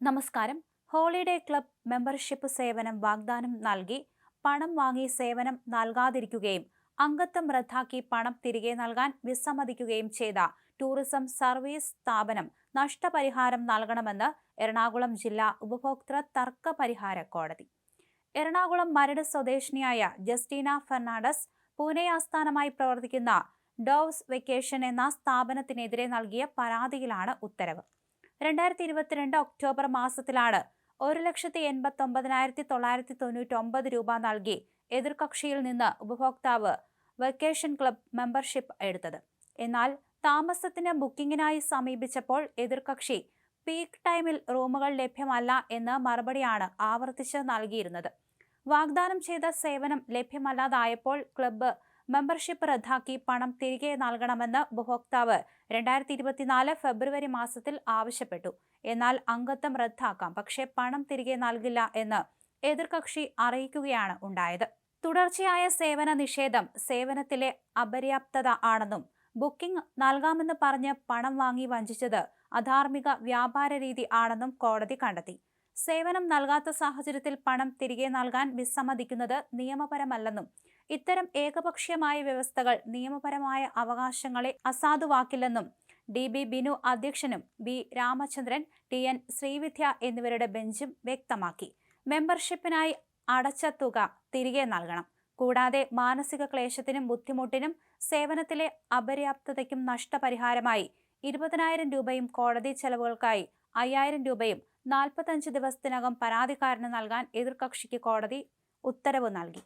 നമസ്കാരം. Holiday club membership സേവനം വാഗ്ദാനം നൽകി പണം വാങ്ങി സേവനം നൽകാതിരിക്കുകയും അംഗത്വം റദ്ദാക്കി പണം തിരികെ നൽകാൻ വിസമ്മതിക്കുകയും ചെയ്ത ടൂറിസം സർവീസ് സ്ഥാപനം നഷ്ടപരിഹാരം നൽകണമെന്ന് എറണാകുളം ജില്ലാ ഉപഭോക്തൃ തർക്ക പരിഹാര കോടതി. എറണാകുളം മരട് സ്വദേശിനിയായ ജസ്റ്റീന ഫെർണാണ്ടസ് പൂനെ ആസ്ഥാനമായി പ്രവർത്തിക്കുന്ന ഡോവ്സ് വെക്കേഷൻ എന്ന സ്ഥാപനത്തിനെതിരെ നൽകിയ പരാതിയിലാണ് ഉത്തരവ്. രണ്ടായിരത്തി ഇരുപത്തിരണ്ട് ഒക്ടോബർ മാസത്തിലാണ് ഒരു ലക്ഷത്തി എൺപത്തി ഒമ്പതിനായിരത്തി തൊള്ളായിരത്തി തൊണ്ണൂറ്റി ഒമ്പത് രൂപ നൽകി എതിർകക്ഷിയിൽ നിന്ന് ഉപഭോക്താവ് വെക്കേഷൻ ക്ലബ് മെമ്പർഷിപ്പ് എടുത്തത്. എന്നാൽ താമസത്തിന് ബുക്കിംഗിനായി സമീപിച്ചപ്പോൾ എതിർകക്ഷി പീക്ക് ടൈമിൽ റൂമുകൾ ലഭ്യമല്ല എന്ന് മറുപടിയാണ് ആവർത്തിച്ച് നൽകിയിരുന്നത്. വാഗ്ദാനം ചെയ്ത സേവനം ലഭ്യമല്ലാതായപ്പോൾ ക്ലബ്ബ് മെമ്പർഷിപ്പ് റദ്ദാക്കി പണം തിരികെ നൽകണമെന്ന് ഉപഭോക്താവ് രണ്ടായിരത്തി ഇരുപത്തിനാല് ഫെബ്രുവരി മാസത്തിൽ ആവശ്യപ്പെട്ടു. എന്നാൽ അംഗത്വം റദ്ദാക്കാം പക്ഷേ പണം തിരികെ നൽകില്ല എന്ന് എതിർകക്ഷി അറിയിക്കുകയാണ് ഉണ്ടായത്. തുടർച്ചയായ സേവന നിഷേധം സേവനത്തിലെ അപര്യാപ്തത ആണെന്നും ബുക്കിംഗ് നൽകാമെന്ന് പറഞ്ഞ് പണം വാങ്ങി വഞ്ചിച്ചത് അധാർമിക വ്യാപാര രീതി ആണെന്നും കോടതി കണ്ടെത്തി. സേവനം നൽകാത്ത സാഹചര്യത്തിൽ പണം തിരികെ നൽകാൻ വിസമ്മതിക്കുന്നത് നിയമപരമല്ലെന്നും ഇത്തരം ഏകപക്ഷീയമായ വ്യവസ്ഥകൾ നിയമപരമായ അവകാശങ്ങളെ അസാധുവാക്കില്ലെന്നും ഡി ബി ബിനു അധ്യക്ഷനും B Ramachandran T N Sreevidya എന്നിവരുടെ ബെഞ്ചും വ്യക്തമാക്കി. മെമ്പർഷിപ്പിനായി അടച്ച തുക തിരികെ നൽകണം. കൂടാതെ മാനസിക ക്ലേശത്തിനും ബുദ്ധിമുട്ടിനും സേവനത്തിലെ അപര്യാപ്തതയ്ക്കും നഷ്ടപരിഹാരമായി ഇരുപതിനായിരം രൂപയും കോടതി ചെലവുകൾക്കായി അയ്യായിരം രൂപയും നാൽപ്പത്തഞ്ച് ദിവസത്തിനകം പരാതിക്കാരന് നൽകാൻ എതിർകക്ഷിക്ക് കോടതി ഉത്തരവ് നൽകി.